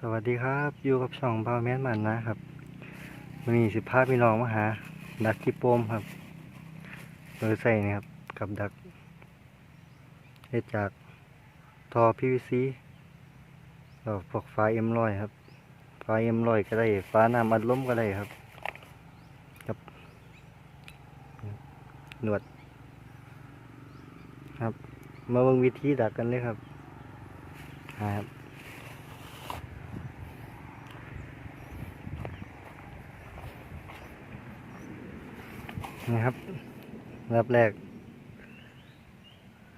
สวัสดีครับอยู่กับช่องพาวแมนมันนะครับวันนี้สิพาพี่น้องมาหา ดักที่โปมครับโดยใส่นี่ครับกับดักเฮ็ดจากทอ PVC แล้วพวกฟ้าเอ็มลอยครับฟ้าเอ็มลอยก็ได้ฟ้าน้ำอัดลมก็ได้ครับกับหนวด ครับ มาเบิ่งวิธีดักกันเลยครับครับ นี่ครับรับแรก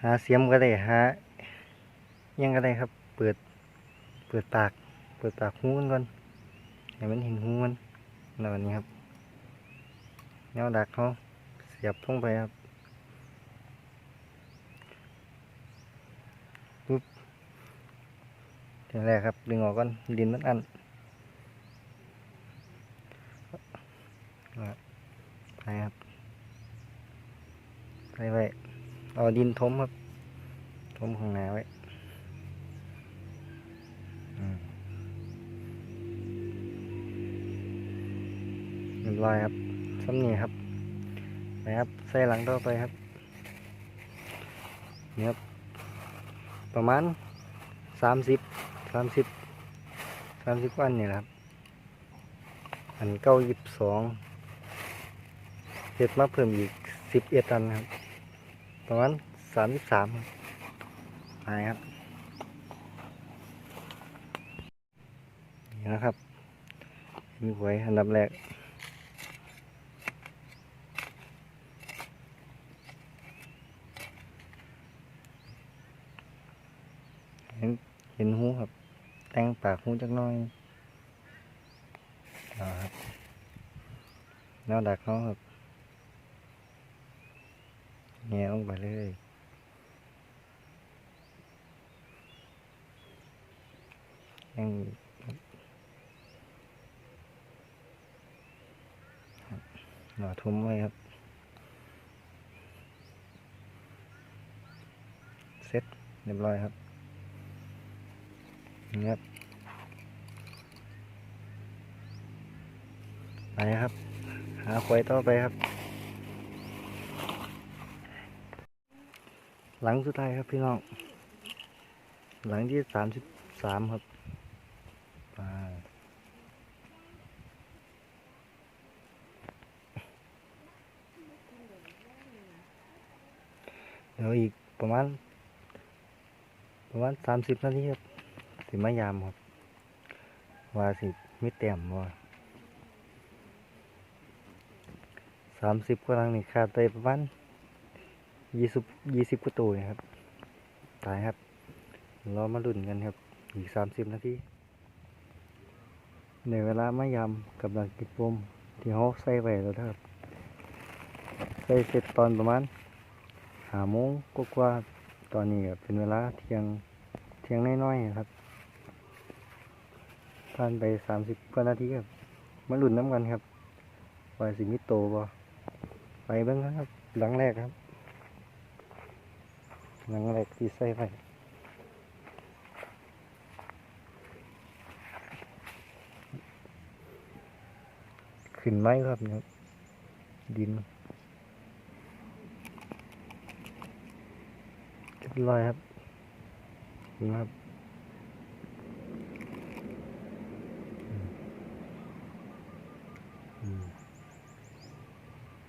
หาเสียมก็ได้หายังก็ได้ครับ เปิด เปิดปาก เปิดปากหูมันก่อนให้มันเห็นหูมันแล้วนนี้ครับแนวดักเขาเสียบลงไปครับปุ๊บทีแรกครับ ดึงออกก่อนดินมันอันนะครับไปครับ ไปไว้เอาดินทมครับทมข้างหนาไว้อืมเรียบร้อยครับซ้ำนี่ครับไปครับใส่หลังต่อไปครับนี่ครับ ประมาณสามสิบสามสิบสามสิบวันนี่ครับ อันเก้ายิบสองเห็ดมาเพิ่มอีกสิบเอ็ดตันครับ ประมาณสามสิบสามไปครับ นี่นะครับ มีหวยอันดับแรกเห็นเห็นหูครับ แต่งปากหูจักน้อยอ่าครับแนวดักเขาครับ แงะลงไปเลย ยังหน่อทุ่มไว้ครับเสร็จเรียบร้อยครับนี่ครับไปครับ หาควายต่อไปครับ หลังสุดท้ายครับพี่น้อง หลังที่สามสิบสามครับเดี๋ยวอีกประมาณ ประมาณสามสิบนาทีครับสิมายามครับ ว่าสิมิเต็มว่าสามสิบกว่าหลังนี่ขาดไปประมาณ ยี่สิบยี่สิบกว่าตัวนะครับ ตายครับรอมาลุ้นกันครับ อีกสามสิบนาทีในเวลามายำกับดักกิบปมที่เขาใส่ไว้แล้วครับ ใส่เสร็จตอนประมาณหาโมงกว่าตอนนี้ก็เป็นเวลาเที่ยงเที่ยงน้อยๆครับผ่านไปสามสิบกว่านาทีครับ มาลุ้นน้ำกันครับว่าสิมิโตบ่ไปเบ้างครับ หลังแรกครับ หนังเหล็กที่ใส่ไว้ขึ้นไม้ครับเนี่ยดินเรียบร้อยครับนี่ครับ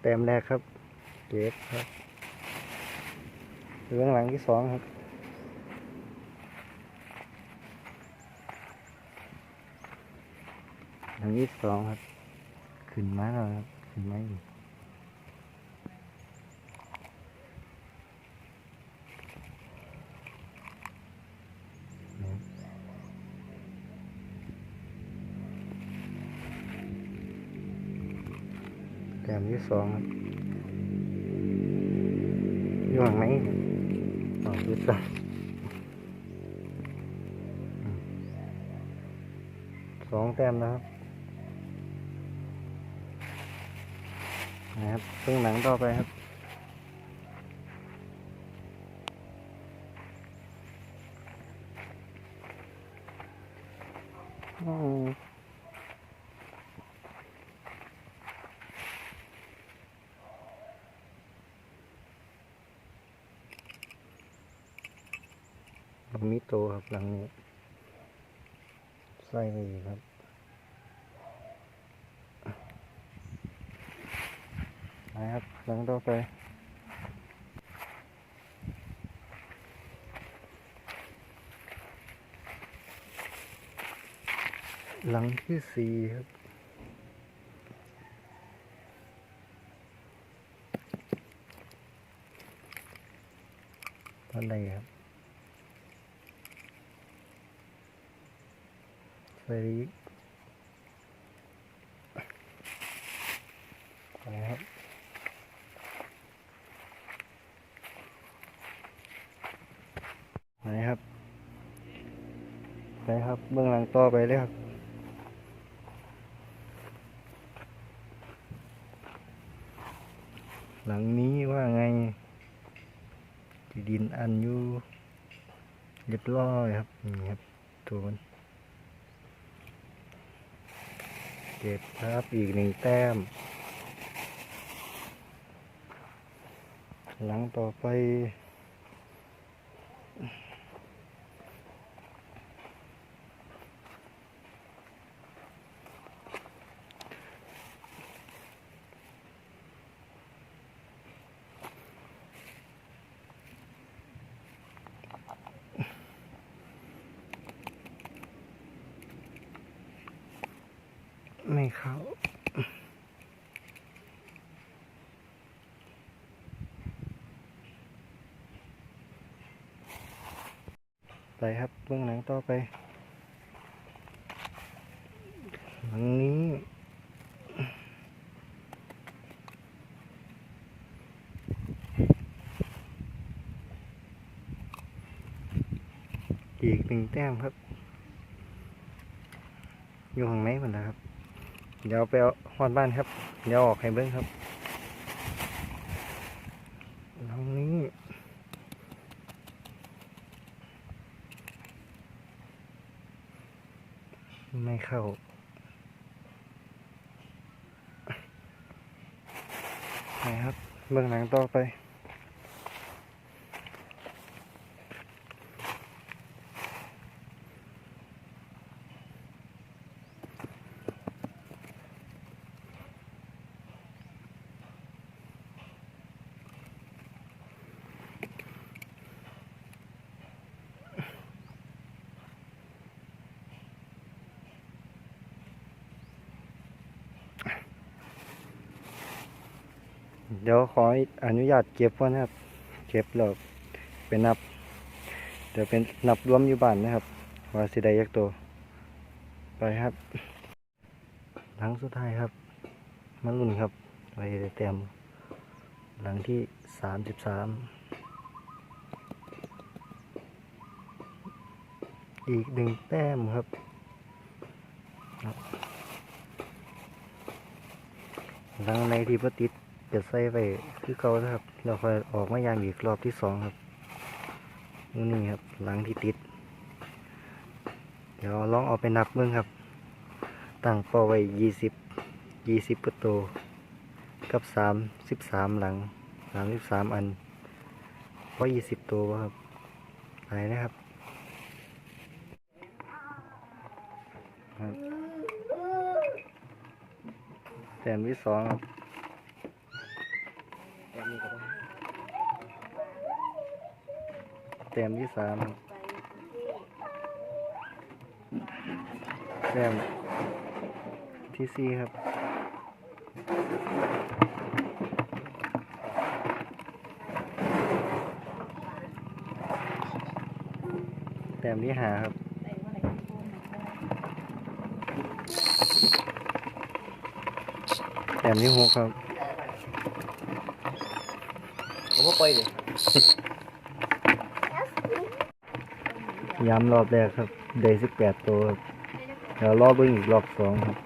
แต้มแรกครับเก็บครับ เรื่องหลังที่สองครับหลังที่สองครับ ขึ้นมาแล้วครับ ขึ้นมาอีกแต้มที่สองอยู่ข้างใน ครับอ๋อดูจ้ะอืมสองแต้มนะครับนะครับเพิ่งหนังต่อไปครับ น อืมบ่ มีโตครับหลังนี้ใส่ไปอีกครับนะครับหลังต่อไปหลังที่สี่ครับ ตอนไหนครับ ใส่อีกไปครับไหนครับไปครับ เบื้องหลังต่อไปเลยครับหลังนี้ว่าไงดินอันอยู่เรียบร้อยครับนี่ครับตัวมัน เจ็ดครับ อีกหนึ่งแต้ม หลังต่อไป ไม่เข้า ไปครับเบื้องหลังต่อไป หลังนี้อีกหนึ่งแต้มครับ อยู่ข้างในหมดแล้วครับ เดี๋ยวไปเอาฮอดบ้านครับ เดี๋ยวออกให้เบิ้งครับหลังนี้ ไม่ เข้าไหนครับ เบื้องหลังต่อไป ขออนุญาตเก็บก่อนะครับ เก็บแล้วเป็นนับ เดี๋ยวเป็นนับรวมอยู่บ้านนะครับว่าสิได้ยักตัวไปครับหลังสุดท้ายครับมาลุ่นครับไปได้แต้มหลังที่สามสิบสามอีกหนึ่งแต้มครับหลังในที่พติด จะใส่ไปคือเก่านะครับเราค่อยออกมายางอีกรอบที่สองครับนี่ครับหลังที่ติด เดี๋ยวลองเอาไปนับเบิ่งครับตั้งเป้าไว้ยี่สิบยี่สิบประตูกับสามสิบสามหลังสามสิบสามอันเพราะยี่สิบตัวครับไปนะครับครับแต้มที่สองครับ แต้มที่สามแต้มที่สี่ครับแต้มที่ห้าครับ แต้มที่หกครับ ผมก็ไปเลยย้ำรอบแรกครับ ได้สิบแปดตัวครับเดี๋ยวรอบเบิ้งอีกรอบสองครับ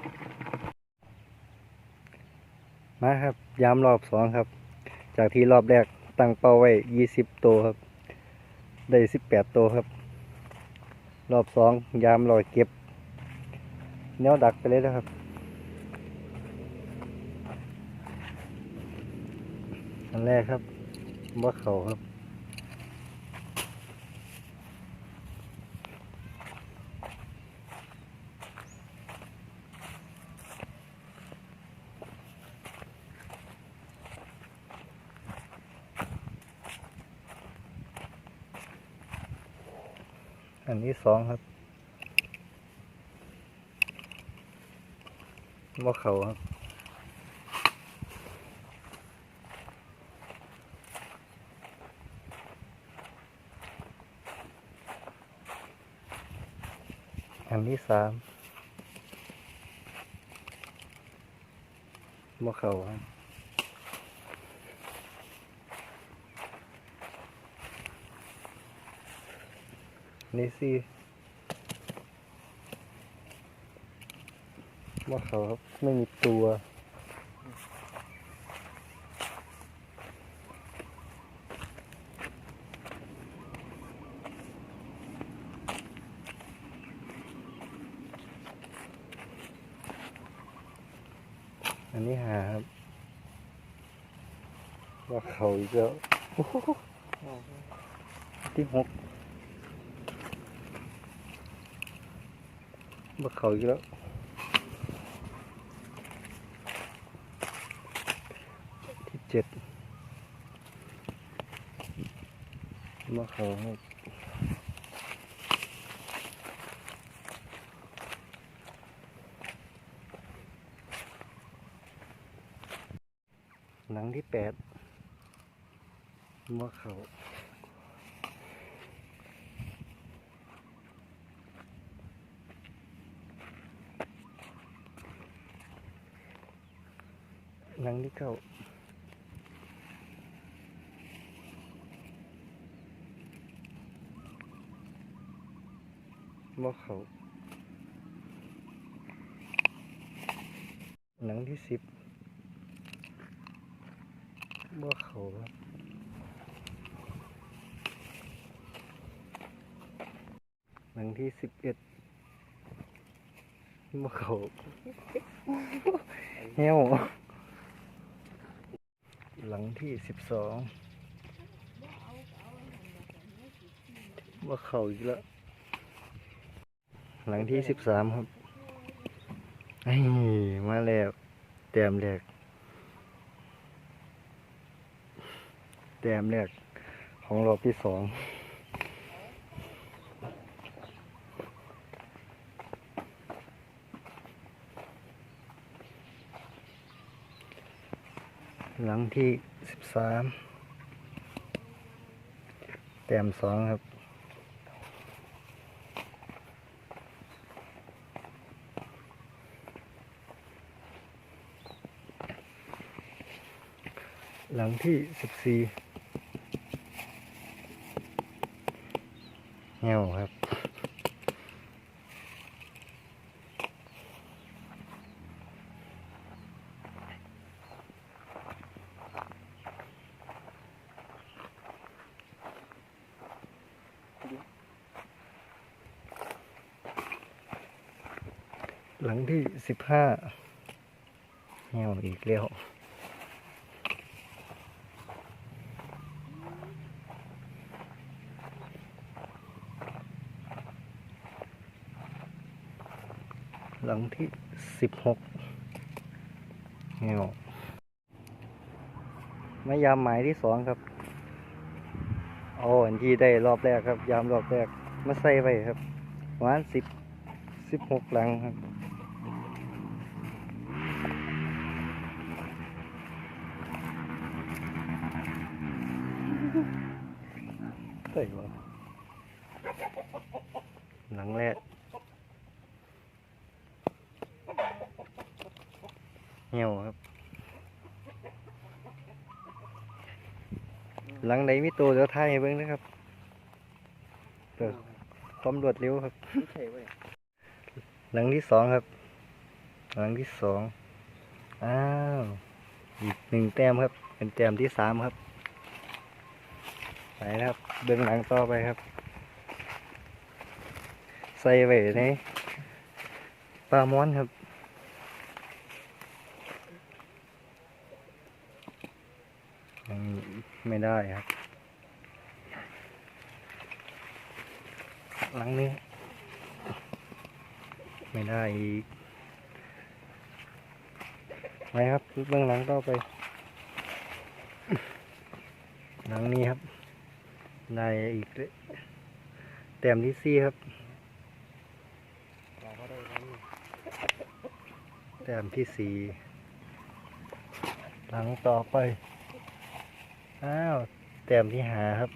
มาครับ ย้ำรอบสองครับ จากที่รอบแรกตั้งเป้าไว้ยี่สิบตัวครับ ได้สิบแปดตัวครับ รอบสองย้ำรอยเก็บแนวดักไปเลยนะครับอันแรกครับ ว่เขาครับอันที่สองครับว่เขาครับ สามว่เขาครับนี่สี่ว่เขาครับ ไม่มีตัว อันนี้หาครับ ว่าเขาอี กแล้วโอ้โหที่หกว่าเขาอีกแล้วที่เจ็ดว่าเขาครับหลังที่แปด ว่าเขาหลังที่เก้าว่าเขาหลังที่สิบว่าเขาครับ หลังที่สิบเอ็ดว่าเขาเหี้ยวหลังที่สิบสองว่าเขาอีกแล้วหลังที่สิบสามครับไอ้ยมาแล้วแต้มแรกแต้มแรกของรอบที่สอง หลังที่สิบสามแต้มสองครับ หลังที่สิบสี่เงี้ยวครับ หลังที่ สิบห้าเงี้ยวอีกแล้วหลังที่สิบหกเงี้ยวมายามหมายที่สองครับเอาอันที่ได้รอบแรกครับ ยามรอบแรกมาใส่ไว้ครับประมาณสิบสิบหกหลังครับ ใส่บ่หลังแรกเหี่ยวครับ หลังไหนมีตัวเดี๋ยวถ่ายให้เบิ่งนะครับเปิดความรวดเร็วครับ หลังที่สองครับ หลังที่สองอ้าว อีกหนึ่งแต้มครับ เป็นแต้มที่สามครับ ไปครับ เดินหลังต่อไปครับ ใส่ไว้ในปลาม้อนครับยังไม่ได้ครับ หลังนี้ ไม่ได้อีกไปครับเบื้องหลังต่อไป หลังนี้ครับ ได้อีกเลยแต้มที่สี่ครับเขาได้ทั้งแต้มที่สี่หลังต่อไป อ้าวแต้มที่หาครับ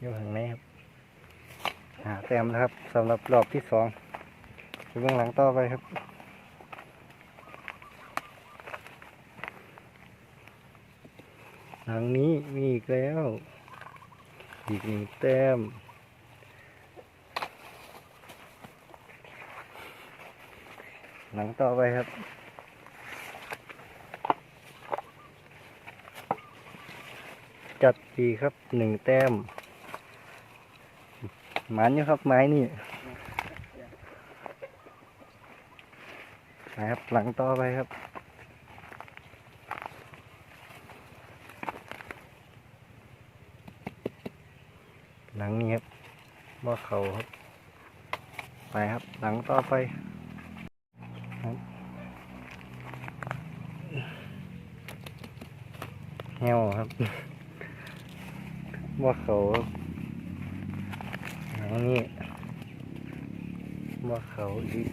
อยู่ข้างในครับหาแต้มนะครับสำหรับรอบที่สองไปเบื้องหลังต่อไปครับ หลังนี้มีอีกแล้ว อีกหนึ่งแต้ม หลังต่อไปครับจัดดีครับหนึ่งแต้มหมันอยู่ครับไม้นี่นะครับหลังต่อไปครับ หลังนี้ครับบ่อ เขาครับ ไปครับ หลังต่อไปแฮวครับว่าเขาหลังนี้ว่าเขาอีก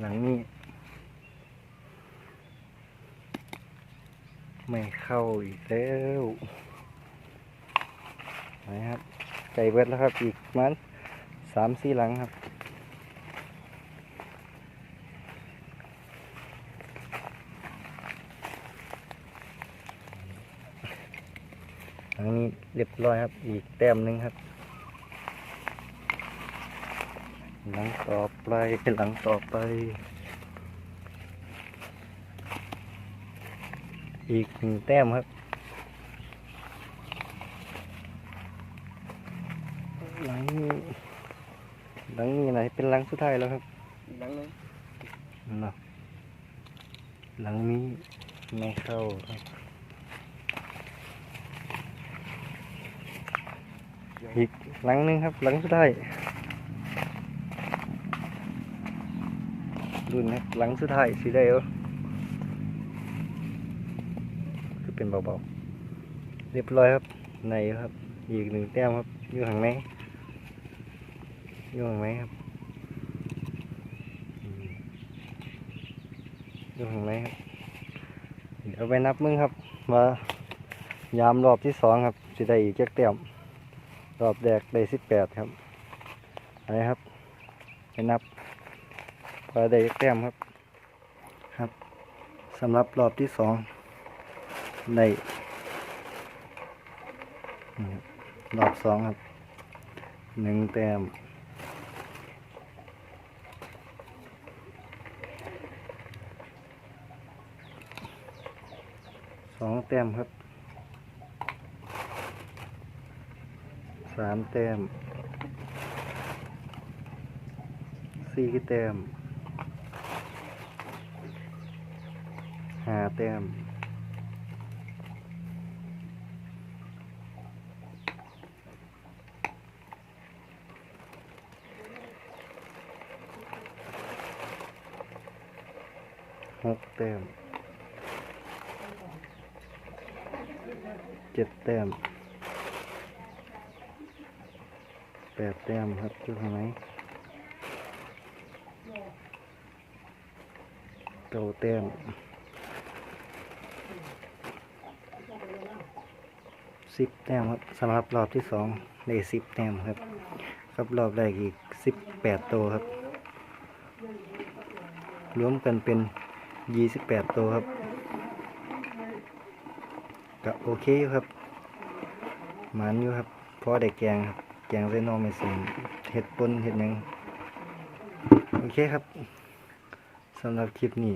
หลังนี้ ไม่ เข้าอีกแล้วนะครับใจเบิดแล้วครับอีกมันสามสี่หลังครับหลังนี้เรียบร้อยครับ อีกแต้มหนึ่งครับ หลังต่อไปหลังต่อไป อีกหนึ่งแต้มครับหลังนี้หลังนี้ไหนเป็นหลังสุดท้ายแล้วครับหลังนึงเนาะหลังนี้ไม่เข้าครับอีกหลังหนึงครับหลังสุดท้ายรุ่นครับหลังสุดท้ายสีได้เอคือ เป็นเบาๆ เรียบร้อยครับ ในครับ อีกหนึ่งแต้มครับอยู่ข้างในอยู่ข้างในครับอยู่ข้างในครับเดี๋ยวไปนับมึงครับ มายามรอบที่สองครับสิได้อีกจักแต้มรอบแรกได้สิบแปดครับอะไรครับไปนับว่าได้จักแต้มครับ ครับสำหรับรอบที่สอง ได้นี่ครับรอบสองครับหนึ่งแต้มสองแต้มครับสามแต้มสี่แต้มห้าแต้ม หกแต้มเจ็ดแต้มแปดแต้มครับอยู่ข้างในเก้าแต้มสิบแต้มครับสำหรับรอบที่สองได้สิบแต้มครับ ครับรอบแรกอีกสิบแปดตัวครับ รวมกันเป็น ยี่สิบแปดตัวครับก็โอเคอยู่ครับหมันอยู่ครับพอได้แกงครับ แกงใส่นอไม่สมเห็ดปนเห็ดหยังโอเคครับสำหรับคลิปนี้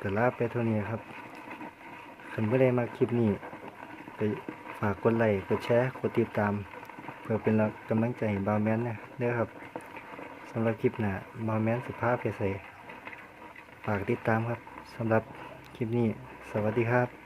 ก็ลาไปเท่านี้ครับคันบ่ได้มาคลิปนี้ก็ฝากกดไลค์กดแชร์กดติดตาม เพื่อเป็นกำลังใจให้บาวแมนนะเด้อครับ สำหรับคลิปหน้าบ่าแมนสิพาไปใส่ฝากติดตามครับสำหรับคลิปนี้ สวัสดีครับ